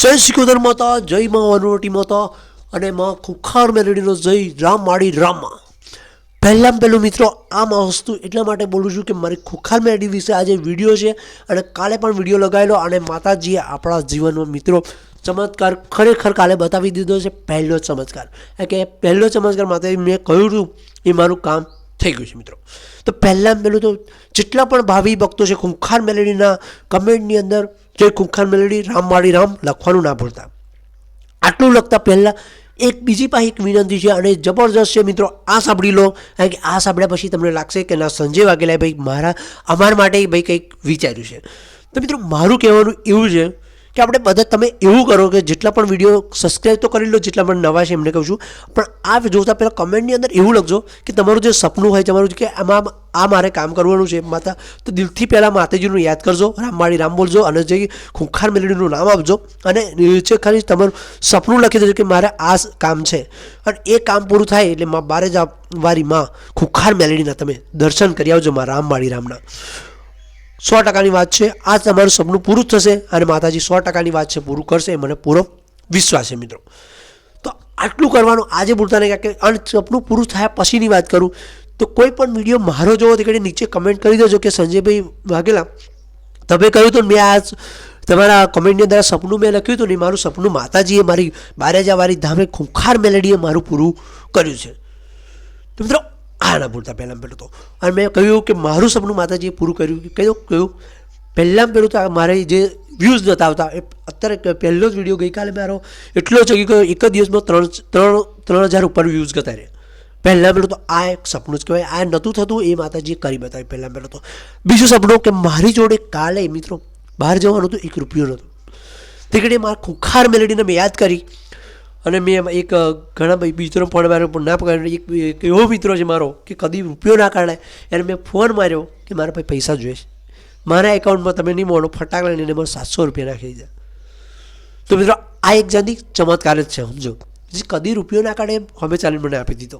જય સિકોદર માતા, જય મા વનવટી માતા અને માં ખુખાર મેલેડીનો જય રામ માળી રામમાં. પહેલાં પહેલું મિત્રો આ વસ્તુ એટલા માટે બોલું છું કે મારી ખુખાર મેલડી વિશે આજે વીડિયો છે અને કાલે પણ વીડિયો લગાવેલો અને માતાજીએ આપણા જીવનમાં મિત્રો ચમત્કાર ખરેખર કાલે બતાવી દીધો છે, પહેલો ચમત્કાર. કે પહેલો ચમત્કાર માતાજી, મેં કહ્યું હતું એ મારું કામ થઈ ગયું છે મિત્રો. તો પહેલાં પહેલું તો જેટલા પણ ભાવિ ભક્તો છે, ખુખાર મેલેડીના કમેન્ટની અંદર જય ખુંખાર મેલેડી, રામવાળી રામ લખવાનું ના ભૂલતા. આટલું લખતા પહેલાં એક બીજી પાસે એક વિનંતી છે અને જબરજસ્ત છે મિત્રો, આ સાંભળી લો, કારણ કે આ સાંભળ્યા પછી તમને લાગશે કે ના, સંજય વાઘેલાએ ભાઈ મારા, અમારા માટે ભાઈ કંઈક વિચાર્યું છે. તો મિત્રો, મારું કહેવાનું એવું છે કે આપણે બધા તમે એવું કરો કે જેટલા પણ વીડિયો સબસ્ક્રાઈબ તો કરી લો, જેટલા પણ નવા છે એમને કહું છું. પણ આ જોતા પહેલાં કમેન્ટની અંદર એવું લખજો કે તમારું જે સપનું હોય, તમારું કે આમાં આ મારે કામ કરવાનું છે. માતા, તો દિલથી પહેલાં માતાજીનું યાદ કરજો. રામવાળી રામ બોલજો અને જે ખૂંખાર મેલેડીનું નામ આપજો. અને નીચે ખાલી તમારું સપનું લખી દેજો કે મારે આ કામ છે. અને એ કામ પૂરું થાય એટલે મા બારે જ વારી માં ખૂંખાર મેલેડીના તમે દર્શન કરી આવજો મા રામવાળી રામના. સો ટકાની વાત છે. આ તમારું સપનું પૂરું થશે અને માતાજી સો ટકાની વાત છે, પૂરું કરશે. મને પૂરો વિશ્વાસ છે મિત્રો. તો આટલું કરવાનું આજે પૂરતા નહીં કે અને સપનું પૂરું થયા પછીની વાત કરું. તો કોઈ પણ વીડિયો મારો જોવો તે નીચે કમેન્ટ કરી દેજો કે સંજયભાઈ વાઘેલા, તમે કહ્યું તો મેં આ તમારા કમેન્ટની અંદર સપનું મેં લખ્યું હતું ને મારું સપનું માતાજીએ મારી બારેજાવાળી ધામે ખૂંખાર મેલેડીએ મારું પૂરું કર્યું છે. તો મિત્રો આ ના ભૂલતા પહેલાં પહેલું તો. અને મેં કહ્યું કે મારું સપનું માતાજીએ પૂરું કર્યું. કે કયું કહ્યું, પહેલાં પહેલું તો મારે જે વ્યૂઝ નહોતા આવતા, એ અત્યારે પહેલો જ વીડિયો ગઈકાલે મારો એટલો જ ગયો એક જ દિવસમાં ત્રણ ત્રણ ત્રણ હજાર ઉપર વ્યૂઝ જતા રહે પહેલાં પહેલું તો આ એક સપનું જ કહેવાય. આ નહોતું થતું, એ માતાજીએ કરી બતાવ્યું પહેલાં પહેલું તો. બીજું સપનું કે મારી જોડે કાલે મિત્રો બહાર જવાનું હતું, એક રૂપિયો નહોતો. તે ઘડી મારા ખુખાર મેલેડીને મેં યાદ કરી. અને મેં એક ઘણા મિત્રો પણ મારો પણ ના પકડ્યો. એક એવો મિત્રો છે મારો કે કદી રૂપિયો ના કાઢે. એને મેં ફોન માર્યો કે મારા ભાઈ પૈસા જોઈએ છે મારા એકાઉન્ટમાં તમે નહીં મોડો ફટાક લઈને મને સાતસો રૂપિયા નાખી દીધા. તો મિત્રો, આ એક જાતની ચમત્કાર જ છે, સમજો. જે કદી રૂપિયો ના કાઢે એમ અમે ચાલીને મને આપી દીધો.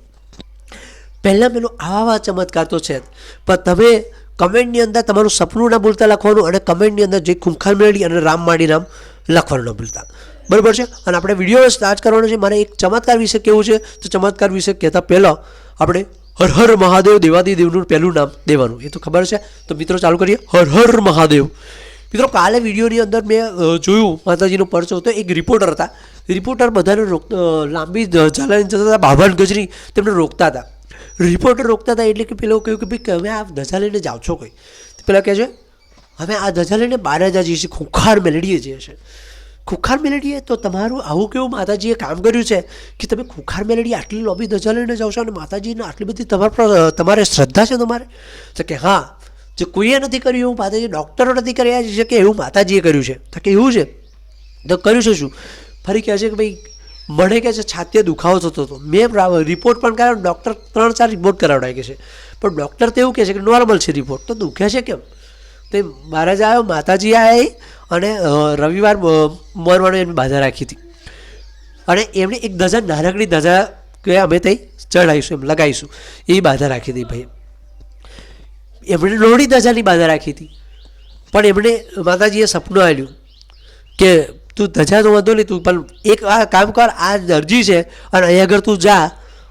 પહેલાં પેલો આવા આવા ચમત્કાર તો છે પણ તમે કમેન્ટની અંદર તમારું સપનું ના ભૂલતા લખવાનું અને કમેન્ટની અંદર જે ખૂંખાર મેળવી અને રામ માડી રામ લખવાનું ન ભૂલતા. બરાબર છે? અને આપણે વીડિયો સ્ટાર્ટ કરવાનો છે. મારે એક ચમત્કાર વિશે કેવું છે? તો ચમત્કાર વિશે કહેતા પહેલાં આપણે હર હર મહાદેવ દેવાદી દેવનું પહેલું નામ દેવાનું. એ તો ખબર છે? તો મિત્રો ચાલુ કરીએ. હર હર મહાદેવ. મિત્રો, કાલે વિડીયોની અંદર મેં જોયું, માતાજીનો પરચો તો એક રિપોર્ટર હતા. રિપોર્ટર બધાને રોક લાંબી ઝાલાઈને જતા હતા. બાભાન ગજરી તેમને રોકતા હતા. રિપોર્ટર રોકતા હતા એટલે કે પેલો કહ્યું કે, ભાઈ હવે આ ધજા લઈને જાઓ છો કોઈ? પેલા કહે છે, હવે આ ધજા લઈને બાર હજાર જઈએ છીએ ખૂંખાર મેલડીએ જઈએ છે. ખુખાર મેલેડીએ? તો તમારું આવું કેવું માતાજીએ કામ કર્યું છે કે તમે ખુખાર મેલેડી આટલી લોબી ધજા લઈને જાઓ છો અને માતાજીને આટલી બધી તમારા તમારે શ્રદ્ધા છે તમારે? તો કે હા, જે કોઈએ નથી કર્યું એવું માતાજી, ડૉક્ટરો નથી કર્યા છે કે એવું માતાજીએ કર્યું છે? તો કે એવું છે. તો કર્યું છે શું? ફરી કહે છે કે ભાઈ, મને કહે છે છાતીએ દુખાવો થતો હતો. મેં રિપોર્ટ પણ કરાવ્યો ડૉક્ટર ત્રણ ચાર રિપોર્ટ કરાવડાય કે છે. પણ ડૉક્ટર તો એવું કહે છે કે નોર્મલ છે રિપોર્ટ તો દુખે છે કેમ? તે મહારાજ આવ્યો, માતાજી આવ્યા અને રવિવાર મરવાનું એમની બાધા રાખી હતી. અને એમણે એક ધજા, નાનકડી ધજા કે અમે તે ચડાવીશું એમ લગાવીશું. એ બાધા રાખી હતી ભાઈ એમણે લોહડી ધજાની બાધા રાખી હતી. પણ એમણે માતાજીએ સપનું આવ્યું કે, તું ધજા તો વાંધો તું પણ એક આ કામ કર, આ દરજી છે, અને અહીં આગળ તું જા,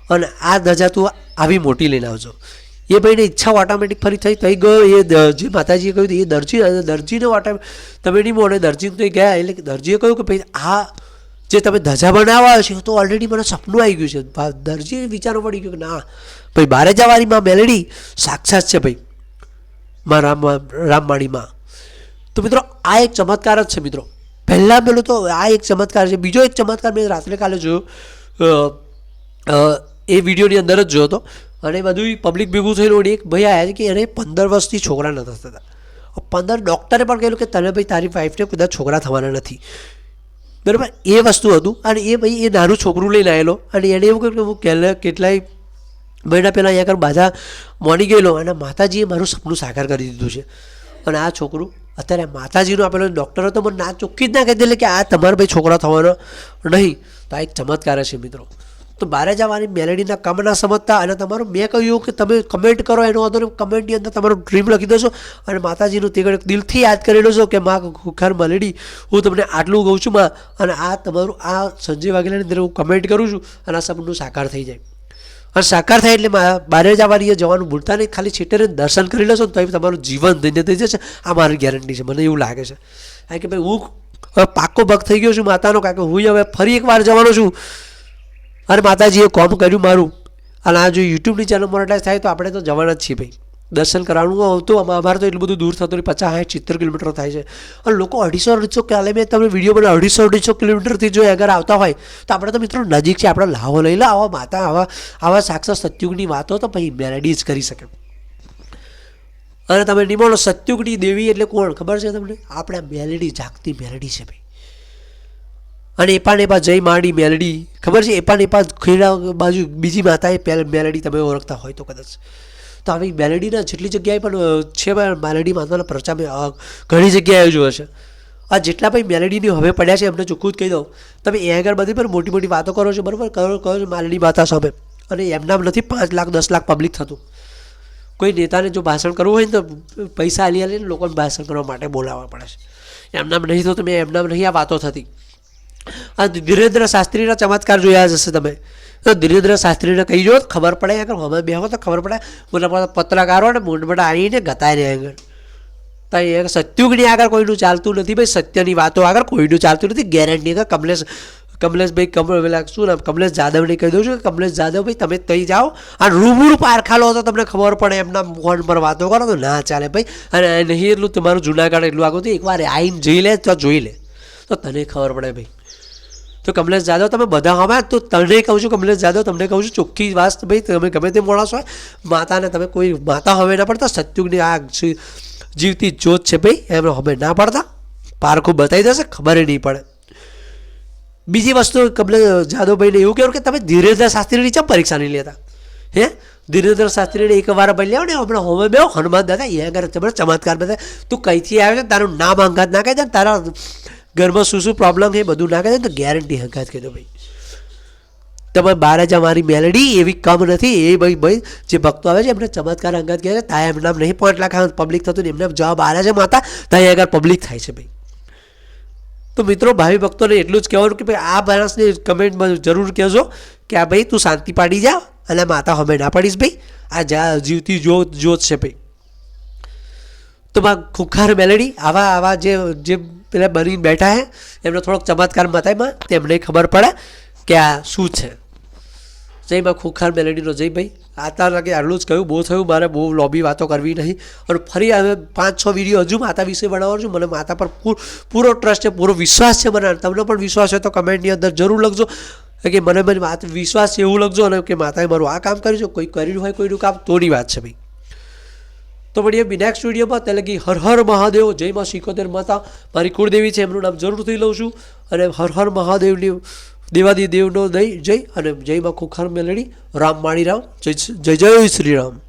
અને આ ધજા તું આવી મોટી લઈને આવજો. એ ભાઈને ઈચ્છા ઓટોમેટિક ફરી થઈ થઈ ગયો. એ જે માતાજીએ કહ્યું એ દરજી દરજીને ઓટો, તમે નહીં મોડે દરજી તો ગયા, એટલે દરજીએ કહ્યું કે ભાઈ, આ જે તમે ધજા બનાવવા છે તો ઓલરેડી મને સપનું આવી ગયું છે. દરજીએ વિચારો પડી ગયો કે ના, ભાઈ, બારે જવાની માં મેલડી સાક્ષાત છે ભાઈ, માં રામ રામવાણીમાં તો મિત્રો, આ એક ચમત્કાર જ છે મિત્રો. પહેલાં પેલું તો આ એક ચમત્કાર છે. બીજો એક ચમત્કાર મેં રાત્રે કાલે જોયો. એ વિડીયોની અંદર જ જોયો હતો. અને બધું પબ્લિક ભેગું થયેલું અને એક ભાઈ આવ્યા કે એને પંદર વર્ષથી છોકરા નતા થતા. પંદર ડૉક્ટરે પણ કહેલું કે તને ભાઈ તારી વાઈફને કદાચ છોકરા થવાના નથી. બરાબર? એ વસ્તુ હતું અને એ ભાઈ એ નાનું છોકરું લઈને આવેલો અને એને એવું કહ્યું કે હું કેટલા કેટલાય મહિના પહેલાં અહીંયા આગળ બાધા મોની ગયેલો અને માતાજીએ મારું સપનું સાકાર કરી દીધું છે. અને આ છોકરું અત્યારે માતાજીનું આપેલો ડૉક્ટરો તો મને ના ચોખ્ખી જ ના કહી દે કે આ તમારા ભાઈ છોકરા થવાનો નહીં. તો આ એક ચમત્કાર છે મિત્રો. તો બારે જવાની મેલેડીના કામ ના સમજતા અને તમારું મેં કહ્યું કે તમે કમેન્ટ કરો, એનો વાંધો કમેન્ટની અંદર તમારું ડ્રીમ લખી દેશો અને માતાજીનું તે ઘડીક દિલથી યાદ કરી લેશો કે માં ખુખાર મેલેડી, હું તમને આટલું કહું છું માં અને આ તમારું, આ સંજય વાઘેલાની અંદર હું કમેન્ટ કરું છું અને આ સપનું સાકાર થઈ જાય. અને સાકાર થાય એટલે બારે જવાની જવાનું ભૂલતા નહીં, ખાલી છેટરે દર્શન કરી લેશો ને તો તમારું જીવન ધન્ય થઈ જશે. આ મારી ગેરંટી છે, મને એવું લાગે છે. કારણ કે ભાઈ હું પાક્કો ભક્ત થઈ ગયો છું માતાનો, કારણ કે હું હવે ફરી એકવાર જવાનો છું. અને માતાજીએ કોમ કર્યું મારું. અને આ જો યુટ્યુબની ચેનલ મોનેટાઈઝ થાય તો આપણે તો જવાના જ છીએ ભાઈ. દર્શન કરાવવાનું આવતું, આમાં અમારે તો એટલું બધું દૂર થતું નહીં. પચાસ, સાઠ, સિત્તેર કિલોમીટર થાય છે. અને લોકો અઢીસો અઢીસો કાલે મેં તમે વીડિયો બનાવ અઢીસો અઢીસો કિલોમીટરથી જો અગર આવતા હોય, તો આપણે તો મિત્રો નજીક છે આપણે લાવો લઈ લો, આવા માતા, આવા આવા સાક્ષાત સત્યુગની વાતો તો પછી મેરેડી જ કરી શકે. અને તમે નિમાણો, સત્યુગની દેવી એટલે કોણ? ખબર છે તમને? આપણે મેલેડી, જાગતી મેલેડી છે ભાઈ. અને એપા ને એપા જય માડી મેલડી. ખબર છે? એપા ને એપા ખેડા બાજુ બીજી માતાએ પેલ મેલડી તમે ઓળખતા હોય તો કદાચ. તો આવી મેલડીના જેટલી જગ્યાએ પણ છે પણ મેલડી માતાના પ્રચાર ઘણી જગ્યાએ જોયો છે. આ જેટલા પણ મેલડીની હવે પડ્યા છે, એમને ચોખ્ખું જ કહી દઉં. તમે એ આગળ બધી પણ મોટી મોટી વાતો કરો છો, બરાબર? કરો કરો છો મેલડી માતા સામે. અને એમનામ નથી, પાંચ લાખ, દસ લાખ પબ્લિક થતું. કોઈ નેતાને જો ભાષણ કરવું હોય ને તો પૈસા આલી આલીને લોકોને ભાષણ કરવા માટે બોલાવવા પડે છે. એમનામ નહીં તો તમે એમનામ નહીં આ વાતો થતી. આ ધીરેન્દ્ર શાસ્ત્રીના ચમત્કાર જોયા જશે તમે. તો ધીરેન્દ્ર શાસ્ત્રીને કહી જો ખબર પડે આગળ હવે બેહો તો ખબર પડે. મોટા પત્રકારો ને મોટા આવીને ગતાય રહ્યા આગળ. ત્યાં એ સત્યુગની આગળ કોઈનું ચાલતું નથી ભાઈ, સત્યની વાતો આગળ કોઈનું ચાલતું નથી. ગેરંટી કે કમલેશ, કમલેશભાઈ કમ, પેલા શું નામ, કમલેશ જાદવને કહી દઉં છું કે કમલેશ જાદવ ભાઈ, તમે તઈ જાઓ. અને રૂબરૂ પારખા લો તો તમને ખબર પડે, એમના ફોન પર વાતો કરો તો ના ચાલે ભાઈ. અને નહીં એટલું તમારું જુનાગઢ એટલું આગળ એકવાર આવીને જોઈ લે, તો જોઈ લે. તો તને ખબર પડે ભાઈ. તો કમલેશ જાદવ, તમે બધા હવે તો તને કહું છું, કમલેશ જાદવ, તમને કહું છું, ચોખ્ખી વાત ભાઈ, તમે ગમે તે માણસ હોય, માતાને તમે કોઈ માતા હવે ના પડતા, સત્યુગની આ જીવતી જોત છે ભાઈ, એમને હવે ના પડતા. પારખું બતાવી દેશે, ખબર નહીં પડે. બીજી વસ્તુ, કમલેશ જાદવભાઈને એવું કહેવું કે તમે ધીરેન્દ્ર શાસ્ત્રીની ચમ પરીક્ષા નહીં લેતા? હે? ધીરેન્દ્ર શાસ્ત્રીને એક વાર બની લ્યાવો ને હમણાં હોમે બેહો, હનુમાન દાદા, એ આગળ ચમત્કાર બધા તું કઈથી આવે છે, તારું નામ અંગાત ના કહી દે તારા ઘરમાં શું શું પ્રોબ્લેમ છે બધું ના ને તો ગેરંટી હંગાત કહેતો ભાઈ. તમે બાર જ અમારી મેલડી, એવી કમ નથી, એ ભાઈ ભાઈ, જે ભક્તો આવે છે, એમને ચમત્કાર અંગત કહે છે, ત્યાં એમના નહીં, પાંચ લાખ પબ્લિક થતું ને એમને જવાબ બાર છે માતા ત્યાં આગળ પબ્લિક થાય છે ભાઈ. તો મિત્રો, ભાવિ ભક્તોને એટલું જ કહેવાનું કે ભાઈ, આ માણસને કમેન્ટમાં જરૂર કહેજો કે આ ભાઈ, તું શાંતિ પાડી જા અને માતા હવે ના પાડીશ ભાઈ. આ જા, જીવતી જોત જોત છે ભાઈ. તો મા ખુખાર મેલડી, આવા આવા જે જે પેલા બનીને બેઠા હે, એમનો થોડોક ચમત્કાર બતાવ્યમાં તેમને ખબર પડે કે આ શું છે. જય માં ખુખાર મેલેડીનો જય ભાઈ આતા લાગે આટલું જ કહ્યું, બહુ થયું, મારે બહુ લોબી વાતો કરવી નહીં. અને ફરી હવે પાંચ છ વીડિયો હજુ માતા વિશે બનાવવાનું છું, મને માતા પર પૂર- ટ્રસ્ટ છે, પૂરો વિશ્વાસ છે મને તમને પણ વિશ્વાસ હોય તો કમેન્ટની અંદર જરૂર લખજો. કે મને મને વાત વિશ્વાસ એવું લખજો અને કે માતાએ મારું આ કામ કર્યું છે, કોઈ કર્યું હોય કોઈનું કામ તોની વાત છે ભાઈ. તો મળીએ બી નેક્સ્ટ વિડીયોમાં. ત્યાં લગી હર હર મહાદેવ. જય માં શિકોતેર માતા. મારી કુળદેવી છે, એમનું નામ જરૂરથી લઉં છું. અને હર હર મહાદેવની દેવાદી દેવનો દઈ જય. અને જય માં ખુખાર મેલડી. રામ માણી રામ. જય જય જય શ્રી રામ.